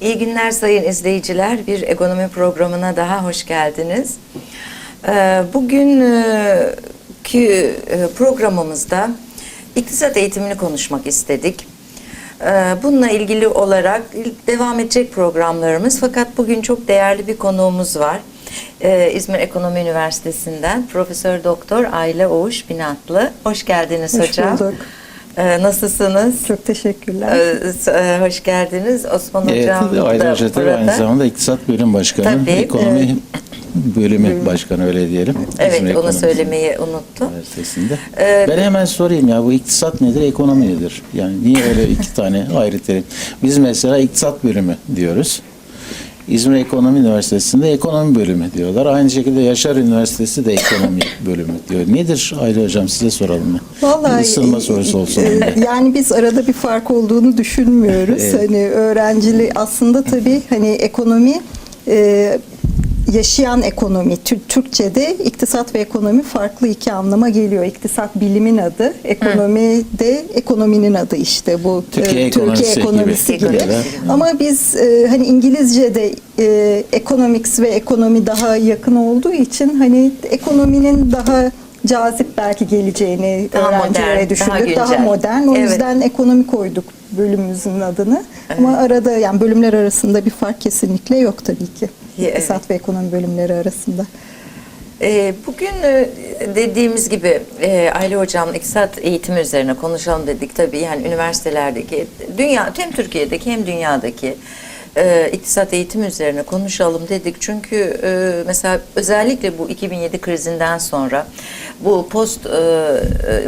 İyi günler sayın izleyiciler. Bir ekonomi programına daha hoş geldiniz. Ee, Bugünkü e, programımızda iktisat eğitimini konuşmak istedik. Ee, Bununla ilgili olarak devam edecek programlarımız fakat bugün çok değerli bir konuğumuz var. Ee, İzmir Ekonomi Üniversitesi'nden Profesör Doktor Ayla Oğuş Binatlı. Hoş geldiniz Hoş hocam. bulduk. Ee, Nasılsınız? Çok teşekkürler. Ee, e, Hoş geldiniz. Osman Evet, Hocam da burada. aynı zamanda İktisat Bölüm Başkanı, Tabii, Ekonomi Bölümü Başkanı öyle diyelim. Evet İzmir onu söylemeyi unuttum. Üniversitesi'nde. Ee, ben hemen sorayım ya bu iktisat nedir, ekonomi nedir? Yani niye öyle iki tane ayrı terim? Biz mesela iktisat bölümü diyoruz. İzmir Ekonomi Üniversitesi'nde ekonomi bölümü diyorlar. Aynı şekilde Yaşar Üniversitesi de ekonomi bölümü diyor. Nedir Ayla Hocam size soralım mı? Bir ısınma sorusu olsun. e, yani biz arada bir fark olduğunu düşünmüyoruz. Evet. Hani öğrencili aslında tabii hani ekonomi e, yaşayan ekonomi Tür- Türkçe'de iktisat ve ekonomi farklı iki anlama geliyor. İktisat bilimin adı, ekonomi de ekonominin adı işte bu e, Türkiye ekonomisi gibi. ekonomisi gibi. Evet. Ama biz e, hani İngilizce'de e, economics ve ekonomi daha yakın olduğu için hani ekonominin daha cazip belki geleceğini Daha öğrencilere modern, düşündük. daha Daha, modern. O Evet. yüzden ekonomi koyduk bölümümüzün adını. Ama arada yani bölümler arasında bir fark kesinlikle yok tabii ki. Ya, İktisat ve ekonomi bölümleri arasında. Ee, Bugün e, dediğimiz gibi e, Ayla Hocam iktisat eğitimi üzerine konuşalım dedik. Tabii yani üniversitelerdeki, dünya hem Türkiye'deki hem dünyadaki e, iktisat eğitimi üzerine konuşalım dedik. Çünkü e, mesela özellikle bu 2007 krizinden sonra bu post e,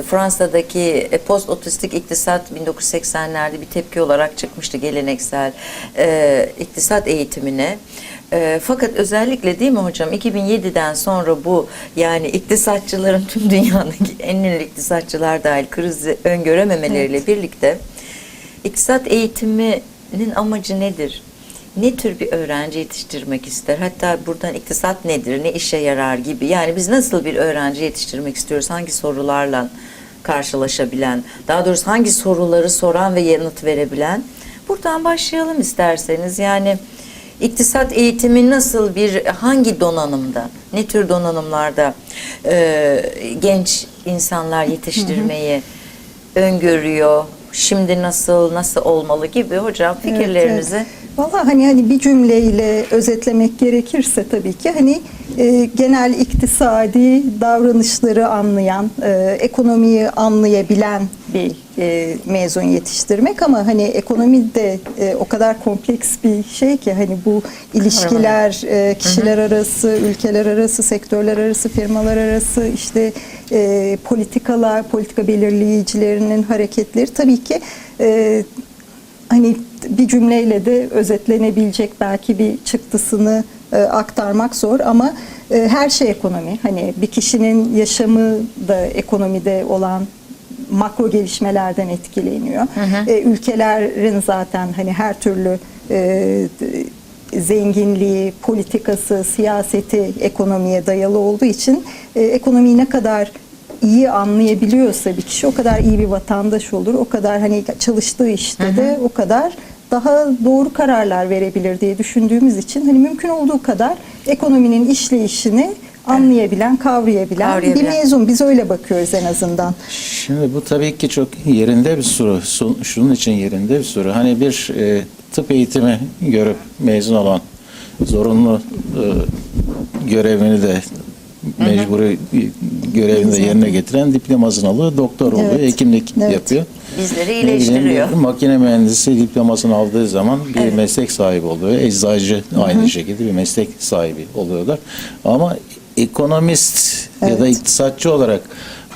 Fransa'daki post otistik iktisat 1980'lerde bir tepki olarak çıkmıştı geleneksel e, iktisat eğitimine. E, fakat özellikle değil mi hocam 2007'den sonra bu yani iktisatçıların tüm dünyadaki en ünlü iktisatçılar dahil krizi öngörememeleriyle birlikte iktisat eğitiminin amacı nedir? Ne tür bir öğrenci yetiştirmek ister? Hatta buradan iktisat nedir, ne işe yarar gibi. Yani biz nasıl bir öğrenci yetiştirmek istiyoruz? Hangi sorularla karşılaşabilen, daha doğrusu hangi soruları soran ve yanıt verebilen? Buradan başlayalım isterseniz. Yani İktisat eğitimi nasıl bir hangi donanımda, ne tür donanımlarda e, genç insanlar yetiştirmeyi öngörüyor? Şimdi nasıl, nasıl olmalı gibi hocam fikirlerinizi. Evet, evet. Valla hani hani bir cümleyle özetlemek gerekirse tabii ki hani e, genel iktisadi davranışları anlayan, e, ekonomiyi anlayabilen bir e, mezun yetiştirmek. Ama hani ekonomi de e, o kadar kompleks bir şey ki hani bu ilişkiler, e, kişiler arası, ülkeler arası, sektörler arası, firmalar arası işte e, politikalar, politika belirleyicilerinin hareketleri. Tabii ki e, hani bir cümleyle de özetlenebilecek belki bir çıktısını e, aktarmak zor ama e, her şey ekonomi. Hani bir kişinin yaşamı da ekonomide olan makro gelişmelerden etkileniyor. E, ülkelerin zaten hani her türlü e, zenginliği, politikası, siyaseti ekonomiye dayalı olduğu için e, ekonomiyi ne kadar iyi anlayabiliyorsa bir kişi o kadar iyi bir vatandaş olur. O kadar hani çalıştığı işte de o kadar daha doğru kararlar verebilir diye düşündüğümüz için hani mümkün olduğu kadar ekonominin işleyişini anlayabilen, kavrayabilen, Kavrayabilen. bir mezun. Biz öyle bakıyoruz en azından. Şimdi bu tabii ki çok yerinde bir soru. Şunun için yerinde bir soru. Hani bir e, tıp eğitimi görüp mezun olan zorunlu e, görevini de mecburi görevini de yerine getiren diplomasını alıyor, doktor oluyor, Evet. hekimlik Evet. yapıyor. Bizleri iyileştiriyor. makine mühendisi diplomasını aldığı zaman bir Evet. meslek sahibi oluyor. Eczacı aynı şekilde bir meslek sahibi oluyorlar. Ama ekonomist ya da Evet. iktisatçı olarak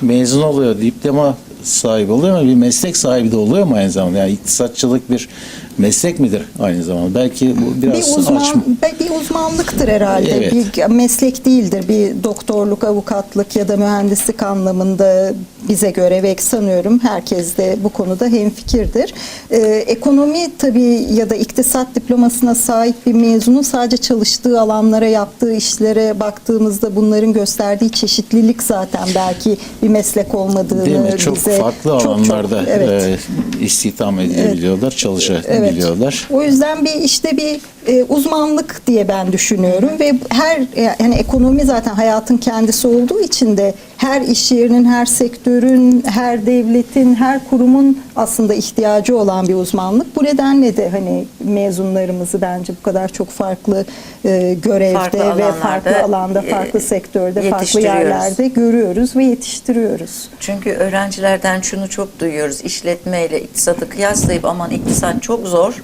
mezun oluyor, diploma sahibi oluyor ama bir meslek sahibi de oluyor mu aynı zamanda? Yani iktisatçılık bir meslek midir aynı zamanda? Belki bu biraz bir uzman açma. bir uzmanlıktır herhalde. Evet. Bir meslek değildir. Bir doktorluk, avukatlık ya da mühendislik anlamında bize göre ve sanıyorum herkes de bu konuda hemfikirdir. Ee, ekonomi tabii ya da iktisat diplomasına sahip bir mezunun sadece çalıştığı alanlara, yaptığı işlere baktığımızda bunların gösterdiği çeşitlilik zaten belki bir meslek olmadığını Değil mi? Çok bize farklı çok çok- alanlarda evet. e, istihdam edilebiliyorlar, çalışabiliyorlar. O yüzden bir işte bir e, uzmanlık diye ben düşünüyorum ve her e, yani ekonomi zaten hayatın kendisi olduğu için de her iş yerinin, her sektörün, her devletin, her kurumun aslında ihtiyacı olan bir uzmanlık. Bu nedenle de hani mezunlarımızı bence bu kadar çok farklı e, görevde Farklı ve alanlarda, farklı alanda, farklı e, sektörde, farklı yerlerde görüyoruz ve yetiştiriyoruz. Çünkü öğrencilerden şunu çok duyuyoruz. İşletmeyle iktisatı kıyaslayıp aman iktisat çok zor.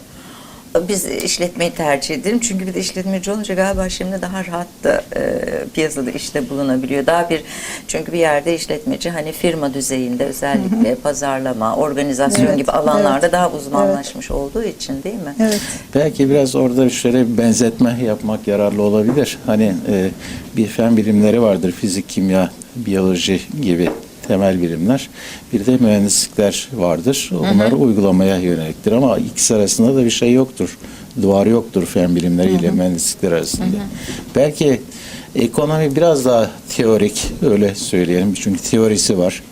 Biz işletmeyi tercih edelim. Çünkü bir de işletmeci olunca galiba şimdi daha rahat da e, piyasada işte bulunabiliyor. Daha bir çünkü bir yerde işletmeci hani firma düzeyinde özellikle pazarlama, organizasyon Evet, gibi alanlarda evet, daha uzmanlaşmış olduğu için değil mi? Evet. Belki biraz orada şöyle bir benzetme yapmak yararlı olabilir. Hani e, bir fen bilimleri vardır, fizik, kimya, biyoloji gibi temel bilimler. Bir de mühendislikler vardır. Onlar uygulamaya yöneliktir ama ikisi arasında da bir şey yoktur. Duvar yoktur fen bilimleri ile mühendislikler arasında. Belki ekonomi biraz daha teorik öyle söyleyelim. Çünkü teorisi var.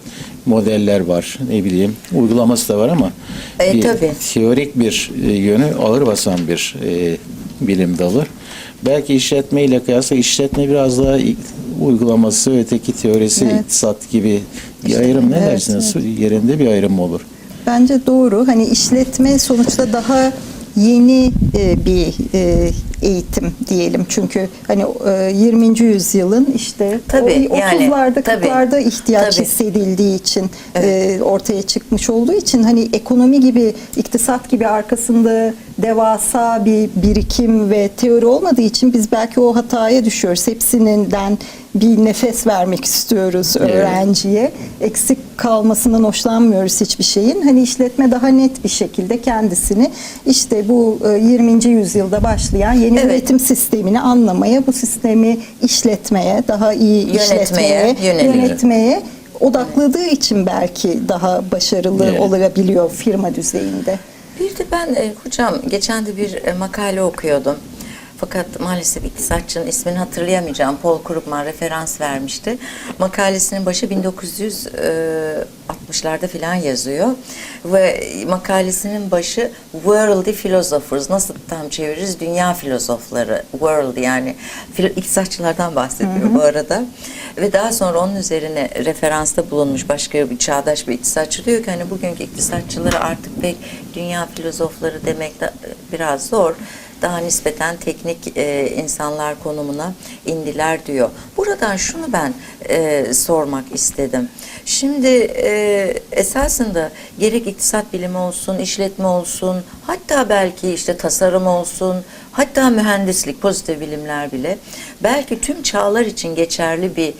Modeller var, ne bileyim, uygulaması da var ama E, bir tabii. teorik bir e, yönü ağır basan bir e, bilim dalı. Belki işletme ile kıyasla işletme biraz daha uygulaması, öteki teorisi, Evet. iktisat gibi bir ayrım ne evet, dersiniz? Yerinde bir ayrım mı olur? Bence doğru. Hani işletme sonuçta daha yeni e, bir e, eğitim diyelim. Çünkü hani e, 20. yüzyılın işte Tabii, o yani, 30'larda tabii, 40'larda ihtiyaç tabii. hissedildiği için e, ortaya çıkmış olduğu için hani ekonomi gibi, iktisat gibi arkasında devasa bir birikim ve teori olmadığı için biz belki o hataya düşüyoruz. Hepsinden bir nefes vermek istiyoruz Evet. öğrenciye. Eksik kalmasından hoşlanmıyoruz hiçbir şeyin. Hani işletme daha net bir şekilde kendisini işte bu e, 20. yüzyılda başlayan yeni Evet. üretim sistemini anlamaya, bu sistemi işletmeye, daha iyi Yönetmeye işletmeye, yönetmeye odakladığı için belki daha başarılı Evet. olabiliyor firma düzeyinde. Bir de ben e, hocam geçen de bir e, makale okuyordum. Fakat maalesef iktisatçının ismini hatırlayamayacağım. Paul Krugman referans vermişti. Makalesinin başı 1960'larda falan yazıyor. Ve makalesinin başı Worldly Philosophers. Nasıl tam çeviririz? Dünya filozofları. World yani iktisatçılardan bahsediyor bu arada. Ve daha sonra onun üzerine referansta bulunmuş başka bir çağdaş bir iktisatçı diyor ki hani bugünkü iktisatçıları artık pek dünya filozofları demek de biraz zor. Daha nispeten teknik e, insanlar konumuna indiler diyor. Buradan şunu ben e, sormak istedim. Şimdi e, esasında gerek iktisat bilimi olsun, işletme olsun, hatta belki işte tasarım olsun, hatta mühendislik, pozitif bilimler bile belki tüm çağlar için geçerli bir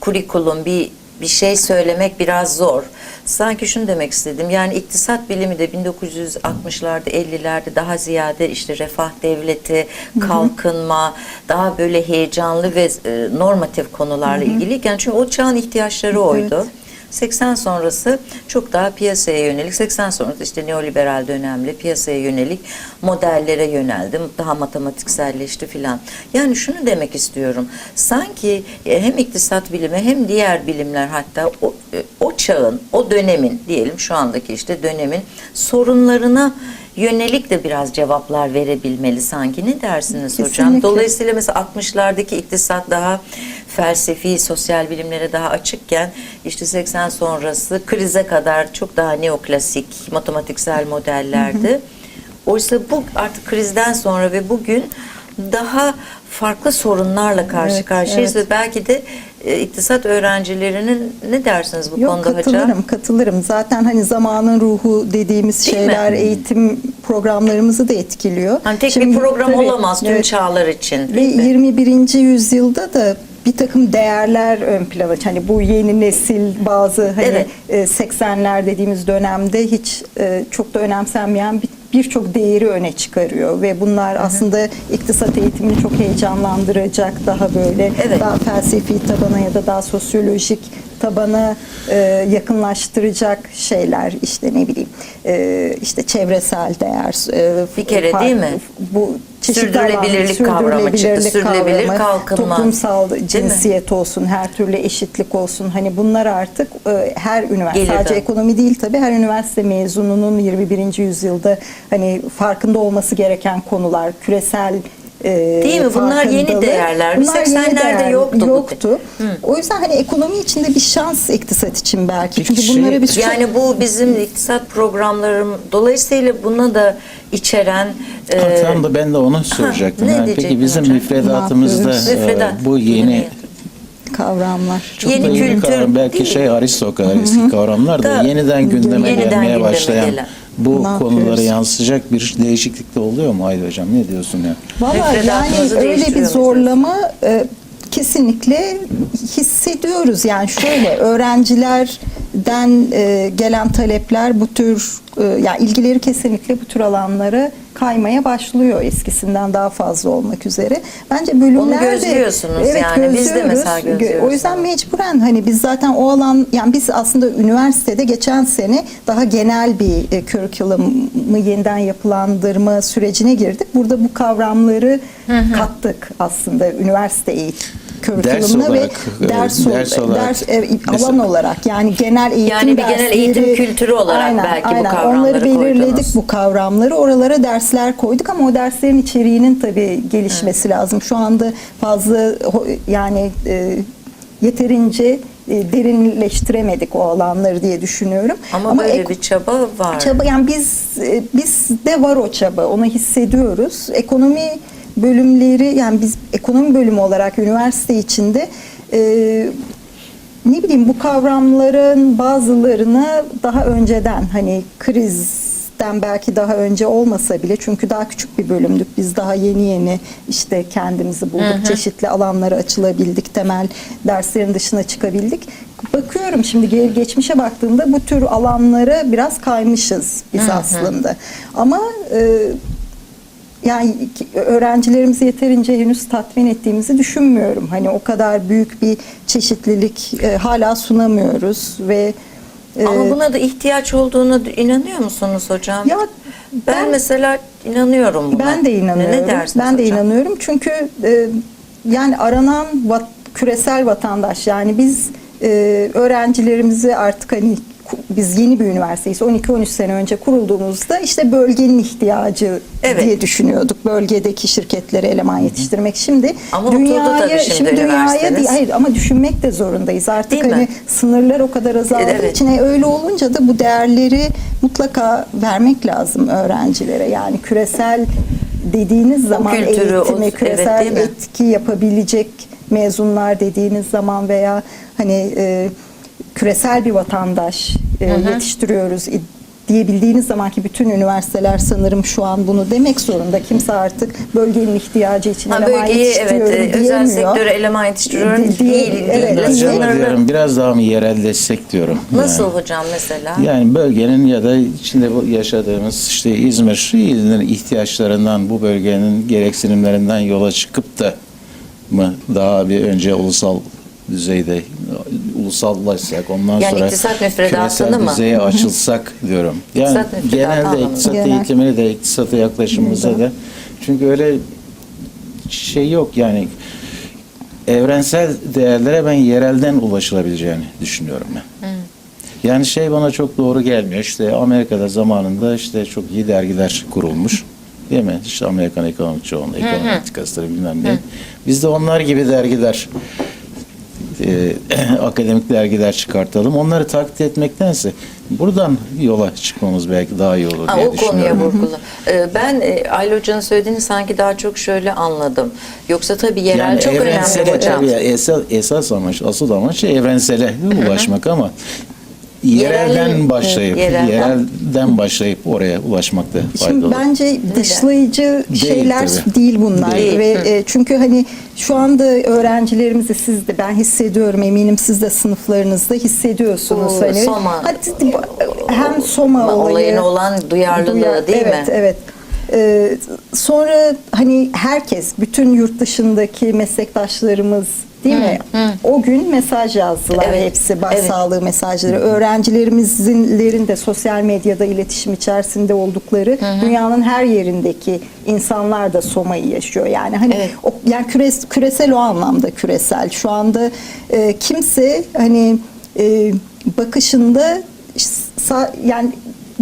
kurikulum, bir bir şey söylemek biraz zor. Sanki şunu demek istedim. Yani iktisat bilimi de 1960'larda 50'lerde daha ziyade işte refah devleti, kalkınma, daha böyle heyecanlı ve e, normatif konularla ilgiliyken çünkü o çağın ihtiyaçları oydu. 80 sonrası çok daha piyasaya yönelik, 80 sonrası işte neoliberal dönemle piyasaya yönelik modellere yöneldim. Daha matematikselleşti filan. Yani şunu demek istiyorum. Sanki e, hem iktisat bilimi hem diğer bilimler hatta o, e, o çağın, o dönemin diyelim şu andaki işte dönemin sorunlarına yönelik de biraz cevaplar verebilmeli sanki. Ne dersiniz hocam? Kesinlikle. Dolayısıyla mesela 60'lardaki iktisat daha felsefi, sosyal bilimlere daha açıkken işte 80 sonrası krize kadar çok daha neoklasik, matematiksel modellerdi. Oysa bu artık krizden sonra ve bugün daha farklı sorunlarla karşı Evet, karşıyayız evet. ve belki de iktisat öğrencilerinin ne dersiniz bu Yok konuda katılırım, hocam? katılırım. Zaten hani zamanın ruhu dediğimiz Değil şeyler mi? eğitim programlarımızı da etkiliyor. Hani tek Şimdi bir program tabii, olamaz tüm evet. çağlar için. Ve değil mi? 21. yüzyılda da bir takım değerler ön plana. Hani bu yeni nesil bazı hani Evet. e, 80'ler dediğimiz dönemde hiç e, çok da önemsenmeyen bir birçok değeri öne çıkarıyor ve bunlar aslında iktisat eğitimini çok heyecanlandıracak daha böyle Evet. daha felsefi tabana ya da daha sosyolojik tabana e, yakınlaştıracak şeyler işte ne bileyim e, işte çevresel değer e, Bir kere farklı- değil mi? bu çeşitli Sürdürülebilirlik alan- kavramı çıktı. Sürdürülebilir kavramı, kalkınma. toplumsal cinsiyet olsun, her türlü eşitlik olsun. Hani bunlar artık e, her üniversite Gelirden. sadece ekonomi değil tabii her üniversite mezununun 21. yüzyılda hani farkında olması gereken konular, küresel e, Değil mi? Bunlar yeni değerler. Bunlar yeni 80'lerde değer- yoktu yoktu. O yüzden hani ekonomi içinde bir şans iktisat için belki. Çünkü şey- bunları biz çok Yani bu bizim iktisat programlarım dolayısıyla buna da içeren e, Ha, tam da ben de onu soracaktım. ne Yani peki bizim hocam? müfredatımızda e, Müfredat. bu yeni kavramlar. çok Yeni da yeni kültür kavram belki şey Aristo kadar eski kavramlar da Da- yeniden gündeme Yeniden gelmeye gündeme başlayan gelen. Bu Ne konulara yapıyoruz? yansıyacak bir değişiklik de oluyor mu Haydi hocam ne diyorsun ya? Valla yani öyle bir zorlama e, kesinlikle hissediyoruz. Yani şöyle öğrencilerden e, gelen talepler bu tür yani ilgileri kesinlikle bu tür alanlara kaymaya başlıyor eskisinden daha fazla olmak üzere. Bence bölümlerde gözlüyorsunuz yani. Biz de mesela gözlüyoruz. O yüzden mecburen hani biz zaten o alan yani biz aslında üniversitede geçen sene daha genel bir e, curriculum'ı yeniden yapılandırma sürecine girdik. Burada bu kavramları kattık aslında üniversite eğitim curriculum'una ve olarak, ders, ders olarak. ders, e, alan Mesela- olarak yani genel eğitim Yani bir genel dersleri- eğitim kültürü olarak belki bu kavramları Onları belirledik koydunuz. bu kavramları oralara dersler koyduk ama o derslerin içeriğinin tabii gelişmesi lazım. Şu anda fazla yani e, yeterince e, derinleştiremedik o alanları diye düşünüyorum. ama, böyle ek- bir çaba var. Çaba yani biz e, bizde var o çaba. Onu hissediyoruz. Ekonomi bölümleri yani biz ekonomi bölümü olarak üniversite içinde e, ne bileyim bu kavramların bazılarını daha önceden hani krizden belki daha önce olmasa bile çünkü daha küçük bir bölümdük. Biz daha yeni yeni işte kendimizi bulduk. Çeşitli alanlara açılabildik. Temel derslerin dışına çıkabildik. Bakıyorum şimdi geri geçmişe baktığımda bu tür alanlara biraz kaymışız biz aslında. Ama e, yani öğrencilerimizi yeterince henüz tatmin ettiğimizi düşünmüyorum. Hani o kadar büyük bir çeşitlilik e, hala sunamıyoruz ve e, Ama buna da ihtiyaç olduğuna inanıyor musunuz hocam? Ya ben, ben- mesela inanıyorum buna. ben de inanıyorum. Ne dersiniz ben de hocam? inanıyorum çünkü e, yani aranan vat- küresel vatandaş yani biz e, öğrencilerimizi artık hani biz yeni bir üniversiteyiz. 12-13 sene önce kurulduğumuzda işte bölgenin ihtiyacı Evet. diye düşünüyorduk. Bölgedeki şirketlere eleman yetiştirmek. Şimdi Ama oturdu tabii şimdi dünyaya değil, hayır ama düşünmek de zorundayız. Artık Değil mi? hani sınırlar o kadar azaldığı Evet. için e, öyle olunca da bu değerleri mutlaka vermek lazım öğrencilere. Yani küresel dediğiniz zaman kültürü, o- eğitimi, evet, küresel mi? etki yapabilecek mezunlar dediğiniz zaman veya hani e, küresel bir vatandaş e, yetiştiriyoruz i- diyebildiğiniz zaman ki bütün üniversiteler sanırım şu an bunu demek zorunda. Kimse artık bölgenin ihtiyacı için Ha, eleman bölgeyi evet yetiştiriyorum e, özel diyemiyor. sektöre eleman yetiştiriyorum Di- değil. evet, değil. Ben diye- diyorum biraz daha mı yerelleşsek diyorum. Nasıl Yani. hocam mesela? Yani bölgenin ya da içinde bu yaşadığımız işte İzmir, İzmir'in ihtiyaçlarından, bu bölgenin gereksinimlerinden yola çıkıp da mı daha bir önce ulusal düzeyde ulusallaşsak ondan Yani sonra iktisat küresel mı? düzeye açılsak diyorum. Yani İktisat genelde iktisat Genel. eğitimini de iktisata yaklaşımımıza da çünkü öyle şey yok yani evrensel değerlere ben yerelden ulaşılabileceğini düşünüyorum ben. Yani şey bana çok doğru gelmiyor. İşte Amerika'da zamanında işte çok iyi dergiler kurulmuş. Değil mi? İşte Amerikan Ekonomik Çoğunluğu, Ekonomi Politikası'ları bilmem ne. Biz de onlar gibi dergiler e, akademik dergiler çıkartalım. Onları taklit etmektense buradan yola çıkmamız belki daha iyi olur Ha, diye o konuya düşünüyorum. vurgulu. Ee, ben e, Ayla Hoca'nın söylediğini sanki daha çok şöyle anladım. Yoksa tabii yerel Yani çok önemli hocam. tabii esas, esas amaç, asıl amaç evrensele ulaşmak ama yerelden Yerel- başlayıp Evet, yerelden. yerelden başlayıp oraya ulaşmakta faydalı. Şimdi bence dışlayıcı şeyler tabii. değil bunlar Değil. ve e, çünkü hani şu anda öğrencilerimizi siz de ben hissediyorum eminim siz de sınıflarınızda hissediyorsunuz Oo, hani Soma. Hadi, hem Soma olayı Olayına olan duyarlılığı Duyar- değil evet, mi? Evet, Ee, sonra hani herkes, bütün yurt dışındaki meslektaşlarımız değil mi? O gün mesaj yazdılar Evet, hepsi baş evet. mesajları. Öğrencilerimizin de sosyal medyada iletişim içerisinde oldukları dünyanın her yerindeki insanlar da Soma'yı yaşıyor. Yani hani Evet. o, yani küres, küresel o anlamda küresel. Şu anda e, kimse hani e, bakışında yani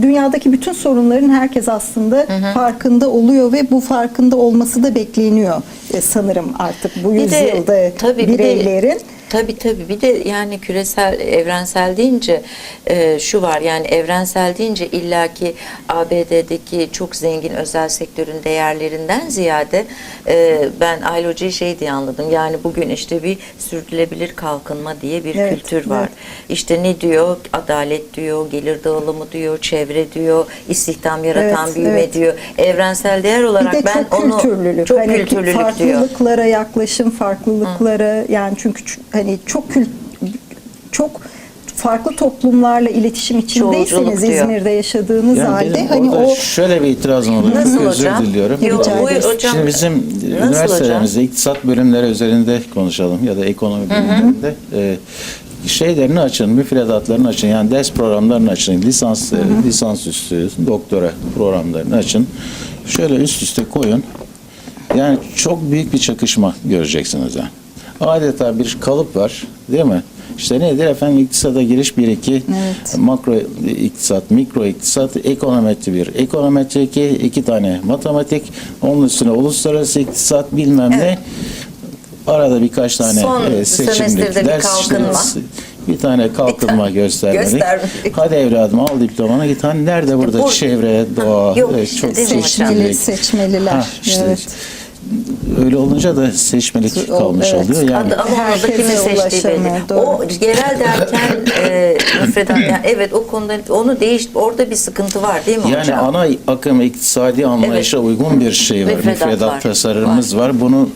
dünyadaki bütün sorunların herkes aslında farkında oluyor ve bu farkında olması da bekleniyor e, sanırım artık bu Bir de yüzyılda tabii bir de- bireylerin. Tabii tabii bir de yani küresel evrensel deyince e, şu var yani evrensel deyince illaki ABD'deki çok zengin özel sektörün değerlerinden ziyade e, ben Aile Hoca'yı şey diye anladım yani bugün işte bir sürdürülebilir kalkınma diye bir Evet, kültür var. evet. İşte ne diyor adalet diyor gelir dağılımı diyor çevre diyor istihdam yaratan Evet, büyüme evet. diyor evrensel değer olarak de ben çok onu kültürlülük. çok hani kültürlülük diyor. farklılıklara yaklaşım, farklılıklara yani çünkü hani çok kült çok farklı toplumlarla iletişim içindeyseniz. İzmir'de yaşadığınız Yani halde hani o şöyle bir itirazım olur. Nasıl Özür hocam? diliyorum. Yok, Rica buyur hocam. Şimdi bizim Nasıl üniversitelerimizde iktisat bölümleri üzerinde konuşalım ya da ekonomi bölümlerinde e, şeylerini açın, müfredatlarını açın. Yani ders programlarını açın. Lisans, e, lisans üstü, doktora programlarını açın. Şöyle üst üste koyun. Yani çok büyük bir çakışma göreceksiniz yani. Adeta bir kalıp var, değil mi? İşte nedir efendim iktisada giriş 1 2 Evet. makro iktisat, mikro iktisat, ekonometri 1. Ekonometri 2, iki tane matematik, onun üstüne uluslararası iktisat bilmem ne. Arada birkaç tane Son e, seçimlik bir ders işte, kalkınma. bir tane kalkınma tane göstermelik. göstermelik. Hadi evladım al diplomanı git. Hani nerede burada bu- çevre, doğa, Yok e, çok seçmeli, seçmeliler. Ha, işte evet. Öyle olunca da seçmelik O- kalmış evet. oluyor. Yani ama onu da Herkese kimin seçtiği belli. doğru. O yerel derken e, müfredat yani evet o konuda onu değiş orada bir sıkıntı var değil mi Yani hocam? ana akım iktisadi anlayışa uygun bir şey var. Müfredat Müfredat, var. tasarımımız var. Bunu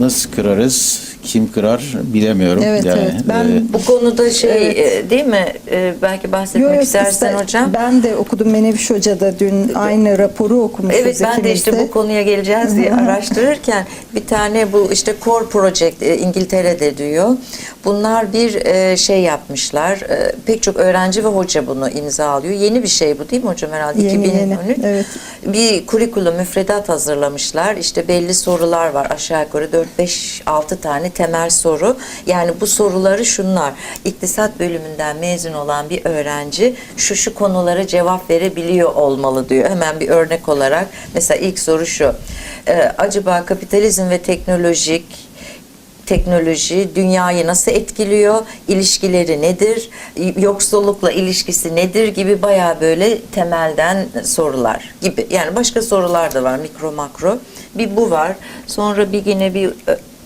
nasıl kırarız? Kim kırar bilemiyorum. Evet, yani, evet. Ben e, Bu konuda şey Evet. e, değil mi? E, belki bahsetmek Yo, yo, istersen ister- hocam. Ben de okudum Meneviş Hoca da dün aynı raporu okumuşuz Evet ben de işte bu konuya geleceğiz diye araştırırken bir tane bu işte Core Project e, İngiltere'de diyor. Bunlar bir e, şey yapmışlar. E, Pek çok öğrenci ve hoca bunu imzalıyor. Yeni bir şey bu değil mi hocam herhalde? Yeni, 2013. yeni, evet. Bir kurikulum müfredat hazırlamışlar. İşte belli sorular var aşağı yukarı 4 5 6 tane temel soru. Yani bu soruları şunlar. İktisat bölümünden mezun olan bir öğrenci şu şu konulara cevap verebiliyor olmalı diyor. Hemen bir örnek olarak mesela ilk soru şu. Ee, acaba kapitalizm ve teknolojik teknoloji dünyayı nasıl etkiliyor, ilişkileri nedir, yoksullukla ilişkisi nedir gibi bayağı böyle temelden sorular gibi. Yani başka sorular da var mikro makro. Bir bu var. Sonra bir yine bir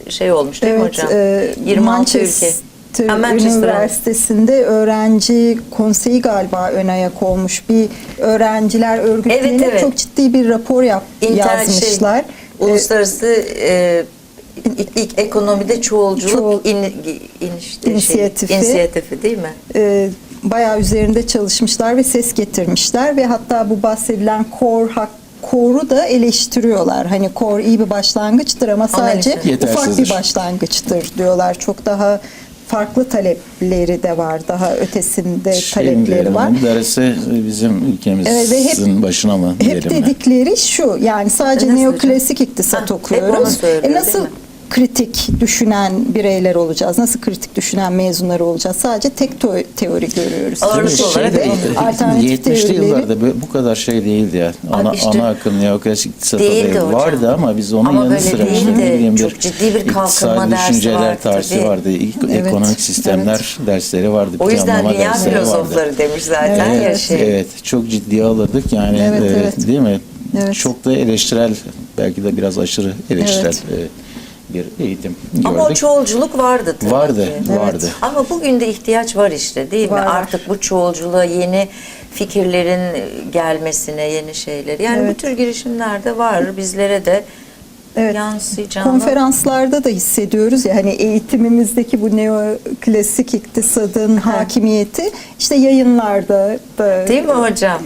şey olmuş değil mi Evet, hocam? e, 26 ülke. Manchester Manchester. Üniversitesi'nde öğrenci konseyi galiba ön ayak olmuş bir öğrenciler örgütlenip Evet, evet. çok ciddi bir rapor yap, İnter- şey, yazmışlar. uluslararası e, ilk, ekonomide çoğulculuk Çoğul- in, inişte İnisiyatifi. Şey, inisiyatifi değil mi? e, bayağı üzerinde çalışmışlar ve ses getirmişler ve hatta bu bahsedilen core hak Core'u da eleştiriyorlar. Hani core iyi bir başlangıçtır ama sadece ufak bir başlangıçtır diyorlar. Çok daha farklı talepleri de var. Daha ötesinde mi talepleri var. Darısı bizim ülkemizin Evet, ve hep- başına mı Hep dedikleri şu yani sadece neoklasik iktisat Ha, hep onu okuyoruz. söylüyor, E nasıl mi? Kritik düşünen bireyler olacağız? Nasıl kritik düşünen mezunlar olacağız? Sadece tek teo- teori görüyoruz. Ağırlıklı Tabii olarak şey. Alternatif 70'li teorileri- yıllarda bu kadar şey değildi ya. Ana, işte- ana akım neoklasik iktisat adayı hocam. vardı ama biz onun Ama yanı sıra işte ne bileyim bir Çok ciddi bir kalkınma iktisadi dersi düşünceler vardı dersi tabii. vardı. İk- Evet, Ekonomik sistemler dersleri vardı. O yüzden dünya dersleri vardı. filozofları demiş zaten ya Evet, şey. evet, çok ciddiye alırdık yani Evet, e, evet. değil mi? Evet. Çok da eleştirel belki de biraz aşırı eleştirel e, bir eğitim gördük. Ama o çoğulculuk vardı tabii Vardı, ki. vardı. Ama bugün de ihtiyaç var işte değil Var, mi? Artık bu çoğulculuğa yeni fikirlerin gelmesine, yeni şeyler. Yani Evet. bu tür girişimler de var. Bizlere de Evet. yansıyacağını. Konferanslarda da hissediyoruz ya hani eğitimimizdeki bu neoklasik iktisadın hakimiyeti işte yayınlarda da Değil mi hocam?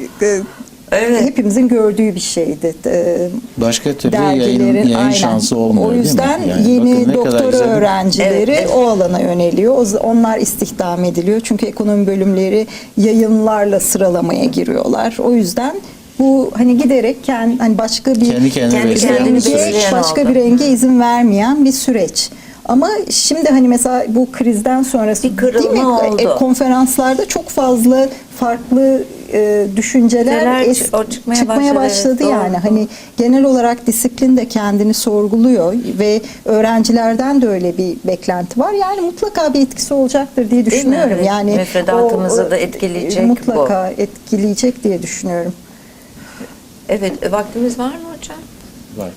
Evet. hepimizin gördüğü bir şeydi. E, Başka türlü yayın, yayın aynen. şansı olmuyor O değil mi? yüzden Yani yeni doktora öğrencileri Evet, evet. o alana yöneliyor. Onlar istihdam ediliyor. Çünkü ekonomi bölümleri yayınlarla sıralamaya giriyorlar. O yüzden bu hani giderek kend, hani başka bir Kendi kendine Kendi renge, başka oldu. bir renge izin vermeyen bir süreç. Ama şimdi hani mesela bu krizden sonrası Bir kırılma değil mi? oldu. E, konferanslarda çok fazla farklı e, düşünceler es- çı- o çıkmaya başladı, başladı evet, yani. doğru, Hani genel olarak disiplin de kendini sorguluyor ve öğrencilerden de öyle bir beklenti var. Yani mutlaka bir etkisi olacaktır diye düşünüyorum. Evet, Yani müfredatımızı o, da e, etkileyecek bu. Mutlaka etkileyecek diye düşünüyorum. Evet, vaktimiz var mı? Var.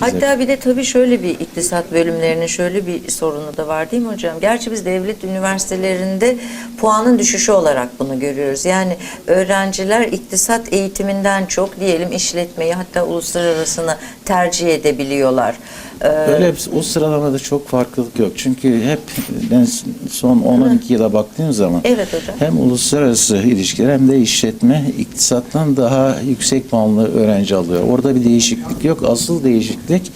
Hatta bir de tabii şöyle bir iktisat bölümlerinin şöyle bir sorunu da var değil mi hocam? Gerçi biz devlet üniversitelerinde puanın düşüşü olarak bunu görüyoruz. Yani öğrenciler iktisat eğitiminden çok diyelim işletmeyi hatta uluslararasını tercih edebiliyorlar. Ee, Öyle o sıralamada çok farklılık yok. Çünkü hep ben son 10-12 yıla baktığım zaman Evet hocam. hem uluslararası ilişkiler hem de işletme iktisattan daha yüksek puanlı öğrenci alıyor. Orada bir değişiklik yok. Asıl değişiklik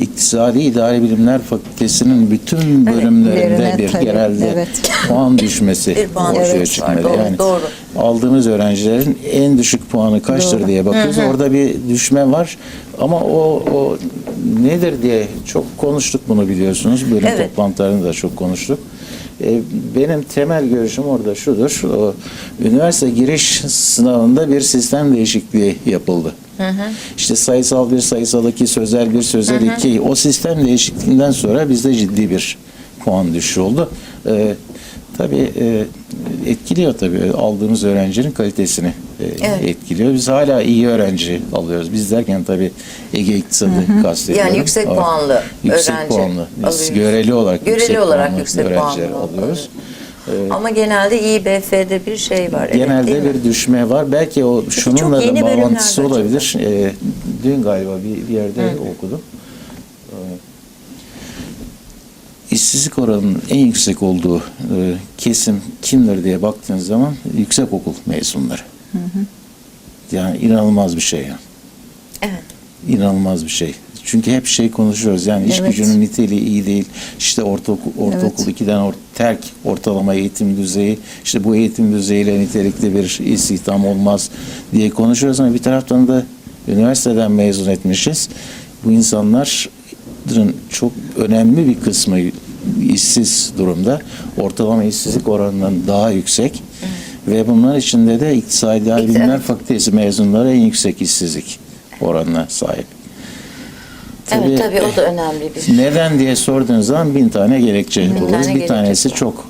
iktisadi idari bilimler fakültesinin bütün bölümlerinde Üzerine bir tabii, genelde evet. puan düşmesi Bir puan ortaya çıkmalı. var. Doğru, yani doğru. aldığımız öğrencilerin en düşük puanı kaçtır Doğru. diye bakıyoruz. Orada bir düşme var. Ama o, o nedir diye çok konuştuk bunu biliyorsunuz. Bölüm Evet. toplantılarında da çok konuştuk. E, benim temel görüşüm orada şudur. O, üniversite giriş sınavında bir sistem değişikliği yapıldı. İşte sayısal bir, sayısal iki, sözel bir, sözel iki. O sistem değişikliğinden sonra bizde ciddi bir puan düşüşü oldu. E, tabii e, etkiliyor tabii aldığımız öğrencinin kalitesini Evet. etkiliyor. Biz hala iyi öğrenci alıyoruz. Biz derken tabii Ege iktisadı kastediyorum. Yani yüksek Ama puanlı yüksek öğrenci puanlı. Biz alıyoruz. göreli olarak Göreli yüksek olarak puanlı yüksek öğrenciler puanlı alıyoruz. Ama genelde İBF'de bir şey var. evet, Genelde mi? bir düşme var. Belki o şununla da bağlantısı olabilir. Ee, dün galiba bir, bir yerde okudum. Ee, işsizlik oranının en yüksek olduğu e, kesim kimdir diye baktığınız zaman yüksek okul mezunları. Yani inanılmaz bir şey. Yani. Evet. İnanılmaz bir şey. Çünkü hep şey konuşuyoruz. Yani iş Evet. gücünün niteliği iyi değil. İşte ortaokul, ortaokul Evet. 2'den or, terk ortalama eğitim düzeyi. işte bu eğitim düzeyiyle nitelikli bir istihdam olmaz diye konuşuyoruz ama bir taraftan da üniversiteden mezun etmişiz. Bu insanların çok önemli bir kısmı işsiz durumda. Ortalama işsizlik oranından daha yüksek. Ve bunlar içinde de İktisadi Bilimler Fakültesi mezunları en yüksek işsizlik oranına sahip. evet tabii o da önemli bir Neden diye sorduğunuz zaman bin tane gerekçe Bin buluruz. tane bir gerekçe tanesi var. çok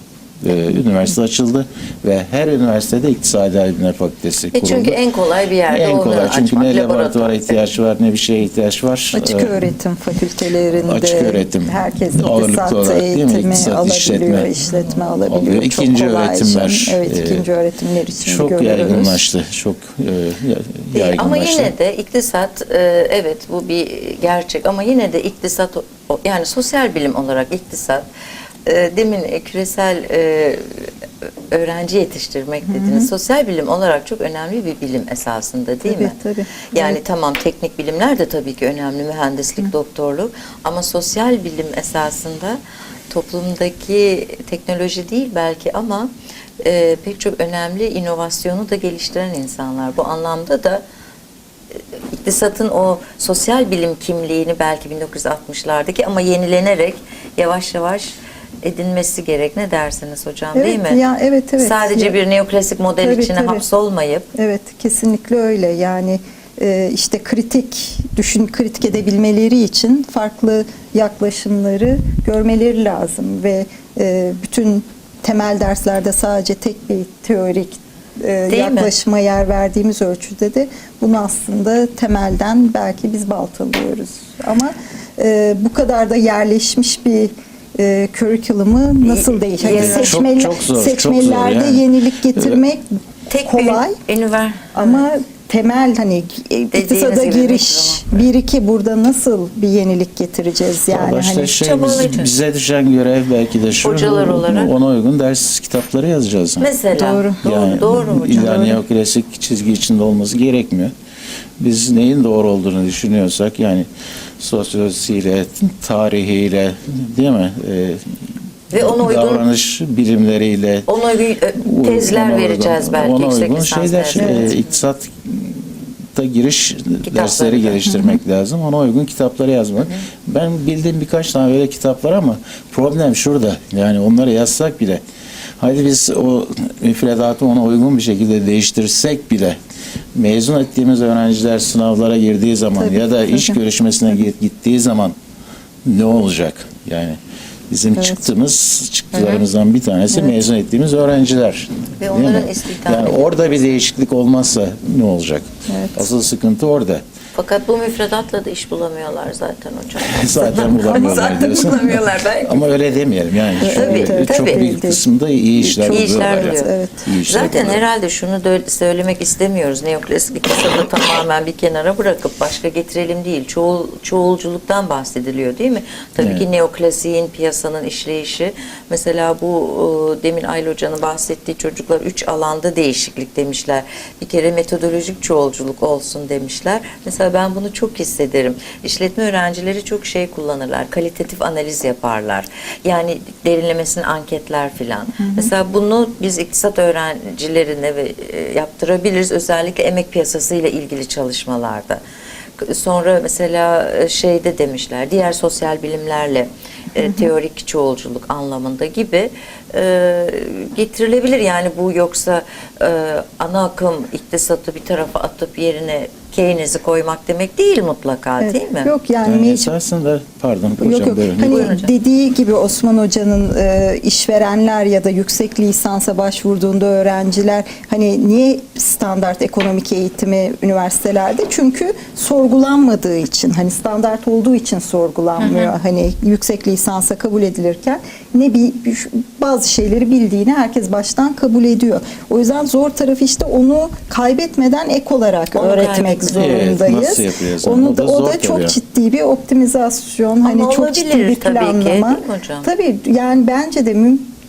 e, üniversite açıldı ve her üniversitede İktisadi Bilimler Fakültesi E kuruldu. çünkü en kolay bir yerde En onu kolay çünkü açmak, ne laboratuvara laboratuvar. ihtiyaç var ne bir şeye ihtiyaç var. Açık Ee, öğretim fakültelerinde Açık öğretim herkes ağırlıklı iktisat olarak değil mi? eğitimi İktisat, alabiliyor, işletme işletme, alabiliyor. Çok İkinci kolayca. öğretimler, Evet, e, ikinci öğretimler için çok görüyoruz. yaygınlaştı. Çok e, Değil, yaygınlaştı. Ama yine de iktisat e, evet bu bir gerçek ama yine de iktisat yani sosyal bilim olarak iktisat e, demin e, küresel e, öğrenci yetiştirmek dediğiniz sosyal bilim olarak çok önemli bir bilim esasında değil Tabii, mi? tabii. Yani Evet. tamam teknik bilimler de tabii ki önemli mühendislik, doktorluk ama sosyal bilim esasında toplumdaki teknoloji değil belki ama e, pek çok önemli inovasyonu da geliştiren insanlar. Bu anlamda da e, iktisatın o sosyal bilim kimliğini belki 1960'lardaki ama yenilenerek yavaş yavaş edinmesi gerek. Ne dersiniz hocam Evet, değil mi? ya, evet, evet. Sadece Ya- bir neoklasik model Tabii, içine tabii. hapsolmayıp Evet, kesinlikle öyle. Yani e, işte kritik, düşün kritik edebilmeleri için farklı yaklaşımları görmeleri lazım ve e, bütün temel derslerde sadece tek bir teorik e, Değil mi? yaklaşıma yer verdiğimiz ölçüde de bunu aslında temelden belki biz baltalıyoruz. Ama bu kadar da yerleşmiş bir e, curriculum'ı nasıl değişir? Yani çok- seçmeli, çok zor, çok seçmelilerde zor yani. yenilik getirmek Tek kolay. bir ünivers Ama temel hani iktisada gibi giriş bir iki burada nasıl bir yenilik getireceğiz yani hani şey, çabalayacağız. biz- bize düşen görev belki de şu. Hocalar olarak. Ona uygun ders kitapları yazacağız. mesela Doğru. doğru Yani doğru hocam. illa neoklasik çizgi içinde olması gerekmiyor. Biz neyin doğru olduğunu düşünüyorsak yani sosyolojisiyle, tarihiyle değil mi? Ee, Ve ona uygun davranış bilimleriyle ona uygun e, tezler ona uygun- vereceğiz belki ona yüksek uygun şeyler, dersleri. e, iktisat da giriş dersleri da. geliştirmek lazım. Ona uygun kitapları yazmak. Ben bildiğim birkaç tane böyle kitap var ama problem şurada. Yani onları yazsak bile hadi biz o müfredatı ona uygun bir şekilde değiştirsek bile mezun ettiğimiz öğrenciler sınavlara girdiği zaman Tabii, ya da iş tabii. görüşmesine git- gittiği zaman ne olacak? Yani bizim Evet. çıktığımız çıktılarımızdan bir tanesi mezun ettiğimiz öğrenciler. Ve Değil onların istihdamı. Yani orada bir değişiklik olmazsa ne olacak? Evet. Asıl sıkıntı orada. Fakat bu müfredatla da iş bulamıyorlar zaten hocam. Zaten bulamıyorlar Zaten diyorsun. bulamıyorlar belki. Ama öyle demeyelim yani. Tabii, Çok- çok tabii. büyük kısmında iyi işler İyi buluyorlar. işler yani. buluyor. Evet. İyi işler Zaten buluyorlar. herhalde şunu da söylemek istemiyoruz. Neoklasik iktisatı tamamen bir kenara bırakıp başka getirelim değil. Çoğul, çoğulculuktan bahsediliyor değil mi? Tabii Evet. ki neoklasiğin piyasanın işleyişi. Mesela bu e, demin Ayla Hoca'nın bahsettiği çocuklar üç alanda değişiklik demişler. Bir kere metodolojik çoğulculuk olsun demişler. Mesela ben bunu çok hissederim. İşletme öğrencileri çok şey kullanırlar. Kalitatif analiz yaparlar. Yani derinlemesine anketler filan. Mesela bunu biz iktisat öğrencilerine ve e, yaptırabiliriz. Özellikle emek piyasasıyla ilgili çalışmalarda. Sonra mesela e, şeyde demişler diğer sosyal bilimlerle e, teorik çoğulculuk anlamında gibi e, getirilebilir. Yani bu yoksa e, ana akım iktisatı bir tarafa atıp yerine Keynes'i koymak demek değil mutlaka Evet. değil mi? Yok yani, Yani esasında pardon hocam Yok yok. buyurun. Hani Buyurun hocam. dediği gibi Osman Hoca'nın e, işverenler ya da yüksek lisansa başvurduğunda öğrenciler hani niye standart ekonomik eğitimi üniversitelerde? Çünkü sorgulanmadığı için hani standart olduğu için sorgulanmıyor. Hani yüksek lisansa kabul edilirken ne bir bazı şeyleri bildiğini herkes baştan kabul ediyor. O yüzden zor tarafı işte onu kaybetmeden ek olarak Onu öğretmek zorundayız. Evet, onu? Onu O da, da o da tabii çok ciddi bir optimizasyon hani Ama çok ciddi bir tabii ki, planlama. değil mi hocam? Tabii yani bence de-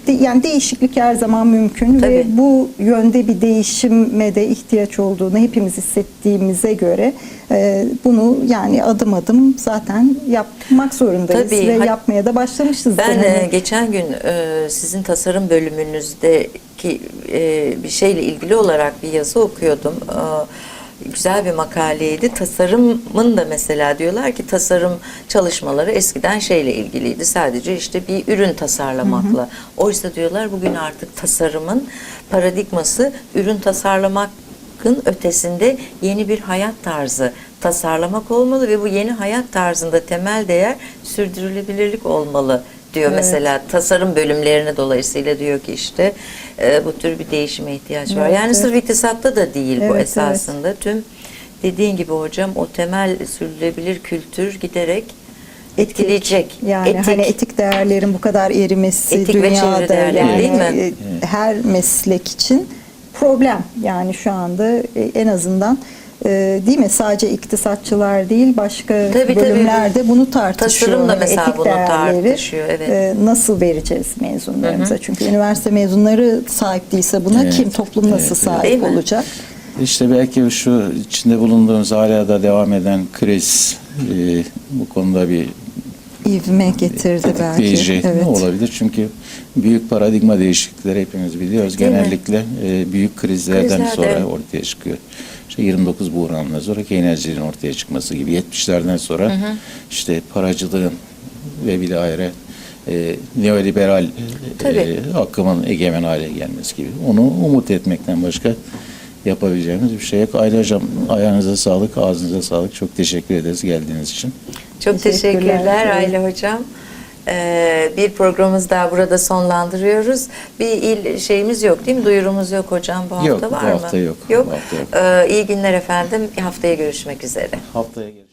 yani değişiklik her zaman mümkün Tabii. ve bu yönde bir değişime de ihtiyaç olduğunu hepimiz hissettiğimize göre e, bunu yani adım adım yapmak zorundayız Tabii, ve yapmaya da başlamışız. Ben e, geçen gün e, sizin tasarım bölümünüzdeki e, bir şeyle ilgili olarak bir yazı okuyordum. E, güzel bir makaleydi. Tasarımın da mesela diyorlar ki tasarım çalışmaları eskiden şeyle ilgiliydi. Sadece işte bir ürün tasarlamakla. Oysa diyorlar bugün artık tasarımın paradigması ürün tasarlamakın ötesinde yeni bir hayat tarzı tasarlamak olmalı ve bu yeni hayat tarzında temel değer sürdürülebilirlik olmalı diyor Evet. mesela tasarım bölümlerine dolayısıyla diyor ki işte e, bu tür bir değişime ihtiyaç var. Evet, yani evet. sırf iktisatta da değil bu Evet, esasında. Tüm dediğin gibi hocam o temel sürdürülebilir kültür giderek etkileyecek. Yani Etik. hani etik değerlerin bu kadar erimesi Etik ve dünyada değerleri yani değil mi? e, her meslek için problem. Yani şu anda e, en azından e, değil mi sadece iktisatçılar değil başka Tabii, tabii. bölümlerde bunu tartışıyor. Tasarım da mesela etik bunu değerleri, tartışıyor, evet. e, nasıl vereceğiz mezunlarımıza? Çünkü üniversite mezunları sahip değilse buna Evet. kim toplum nasıl Evet, evet. Değil sahip mi? olacak? İşte belki şu içinde bulunduğumuz hala da devam eden kriz e, bu konuda bir İvme getirdi belki. Evet. olabilir. Çünkü büyük paradigma değişiklikleri hepimiz biliyoruz. Değil mi? Genellikle e, büyük krizlerden Krizlerde. sonra ortaya çıkıyor. İşte 29 buhranından sonra Keynescilerin ortaya çıkması gibi 70'lerden sonra işte paracılığın ve bilahare e, neoliberal e, Tabii. akımın egemen hale gelmesi gibi. Onu umut etmekten başka yapabileceğimiz bir şey yok. Ayla Hocam ayağınıza sağlık, ağzınıza sağlık. Çok teşekkür ederiz geldiğiniz için. Çok Teşekkürler. teşekkürler. Ayla Hocam. Ee, bir programımız daha burada sonlandırıyoruz. Bir il şeyimiz yok değil mi? Duyurumuz yok hocam bu hafta Yok, bu var mı? hafta yok. Yok. Bu hafta yok. Ee, iyi günler efendim. Haftaya görüşmek üzere. Haftaya görüşürüz.